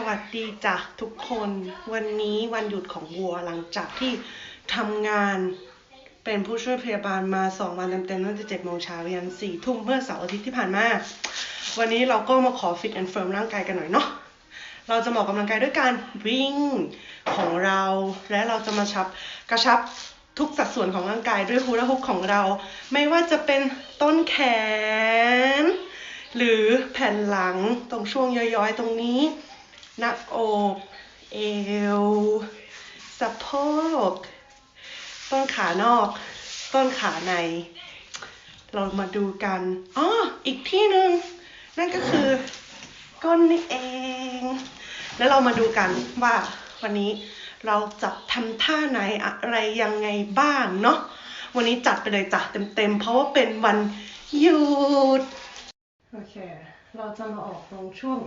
สวัสดีจ้ะทุกคนวันนี้วันหยุดของวัวหลังจากที่ทำงานเป็นผู้ช่วยพยาบาลมาสองวันเต็มๆตั้งแต่เจ็ดโมงเช้ายันสี่ทุ่มเมื่อเสาร์อาทิตย์ที่ผ่านมา วันนี้เราก็มาขอฟิตแอนด์เฟิร์มร่างกายกันหน่อยเนาะเราจะมออกกำลังกายด้วยการวิ่งของเรา และเราจะมาชับกระชับทุกสัดส่วนของร่างกายด้วยฮูลาฮุกของเรา ไม่ว่าจะเป็นต้นแขน หรือแผ่นหลังตรงช่วงย้อยๆ ตรงนี้ หน้าอก เอว สะโพก ต้นขานอก ต้นขาใน เรามาดูกันอ๋ออีกที่หนึ่งนั่นก็คือก้นนี่เอง แล้วเรามาดูกันว่าวันนี้เราจะทำท่าไหนอะไรยังไงบ้างเนาะวันนี้จัดไปเลยจ้ะเต็มๆ เพราะว่าเป็นวันหยุด โอเค เราจะมาออกตรงช่วง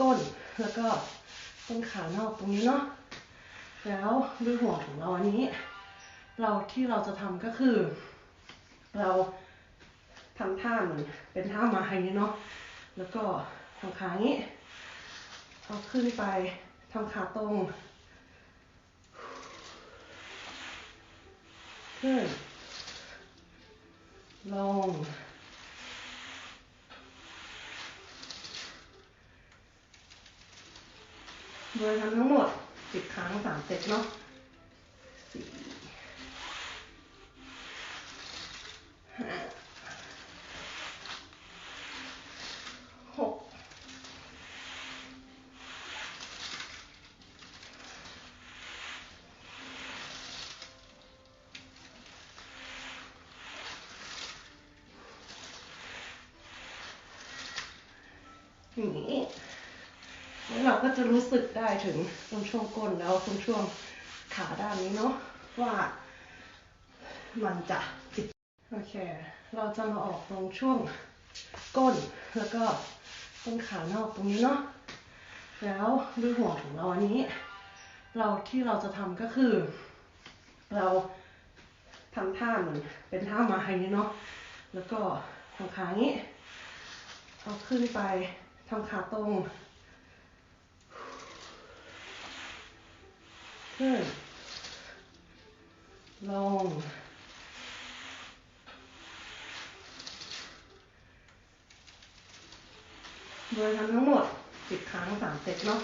ก้น แล้วก็ตรงขานอกตรงนี้เนาะ แล้วด้วยหัวของเราอันนี้ เราที่เราจะทำก็คือ เราทำท่าเหมือนเป็นท่ามายเนาะ แล้วก็ทำขาอย่างนี้เอาขึ้นไปทำขาตรง ขึ้น ลง โดยทำทั้งหมดสิบครั้งสามเซตเนาะสี่ห้าหกอย่างนี้ แล้วเราก็จะรู้สึกได้ถึงตรงช่วงก้นแล้วตรงช่วงขาด้านนี้เนาะว่ามันจะจิตโอเค เราจะมาออกตรงช่วงก้นแล้วก็ตรงขานอกตรงนี้เนาะแล้วด้วยหัวของเราอันนี้ เราที่เราจะทำก็คือ เราทำท่าเหมือนเป็นท่ามาอย่างนี้เนาะแล้วก็ทำขาอย่างนี้ เอาขึ้นไปทำขาตรง ขึ้น ลง โดยทำทั้งหมด 10 ครั้ง 3 เซตเนาะ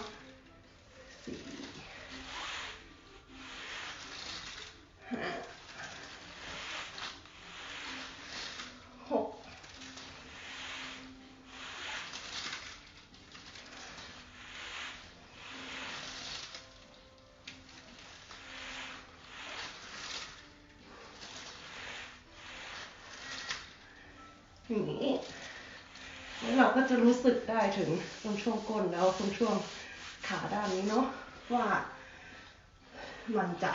อย่างนี้แล้วเราก็จะรู้สึกได้ถึงตรงช่วงก้นแล้วตรงช่วงขาด้านนี้เนาะว่ามันจะ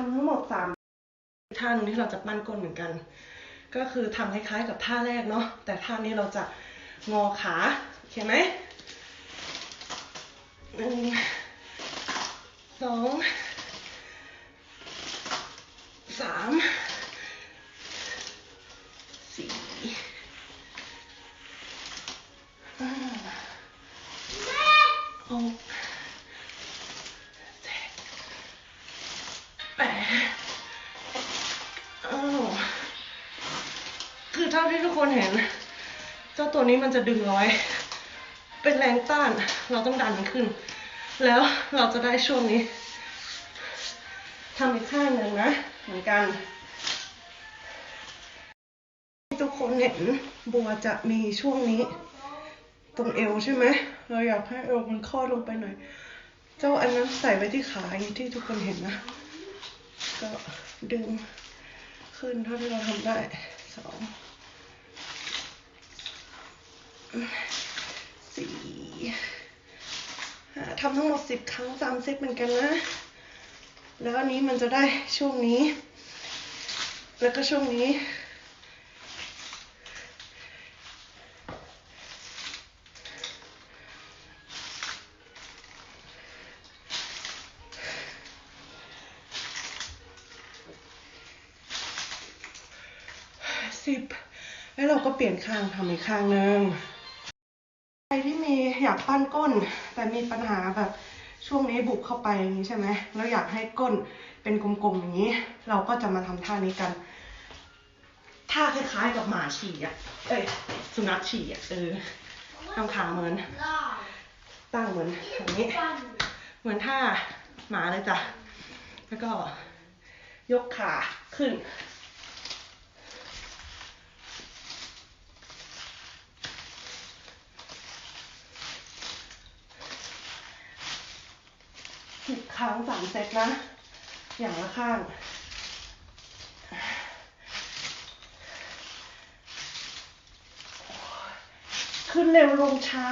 ทำทั้งหมดสามท่าหนึงที่เราจะปั้นก้นเหมือนกัน ก็คือทำคล้ายๆกับท่าแรกเนาะแต่ท่านี้เราจะงอขาโอเคไหมหนึ่งสองสามสี่ห้า หกเจ็ดแปดเอ้า คือเท่าที่ทุกคนเห็น เจ้าตัวนี้มันจะดึงเอาไว้ เป็นแรงต้าน เราต้องดันมันขึ้น แล้วเราจะได้ช่วงนี้ทำอีกข้างหนึ่งนะ เหมือนกันทุกคนเห็นบัวจะมีช่วงนี้ ตรงเอวใช่ไหม เราอยากให้เอวมันคลอดลงไปหน่อย เจ้าอันนั้นใส่ไว้ที่ขาอย่างที่ทุกคนเห็นนะ ก็ดึงขึ้นเท่าที่เราทำได้สองสี่ทำทั้งหมดสิบครั้งสามเซตเหมือนกันนะ แล้วอันนี้มันจะได้ช่วงนี้ แล้วก็ช่วงนี้ สิบแล้วเราก็เปลี่ยนข้างทำอีกข้างหนึ่งใครที่มีอยากปั้นก้น แต่มีปัญหาแบบช่วงนี้บุกเข้าไปอย่างนี้ใช่ไหมแล้วอยากให้ก้นเป็นกลมๆอย่างนี้ เราก็จะมาทำท่านี้กันท่าคล้ายๆกับหมาฉี่อะ เอ้ยสุนัขฉี่อะเออทำขาเหมือน ตั้งเหมือนอย่างนี้ เหมือนท่าหมาเลยจ้ะ แล้วก็ยกขาขึ้น ครั้งสามเซตนะ อย่างละข้าง ขึ้นเร็วลงช้า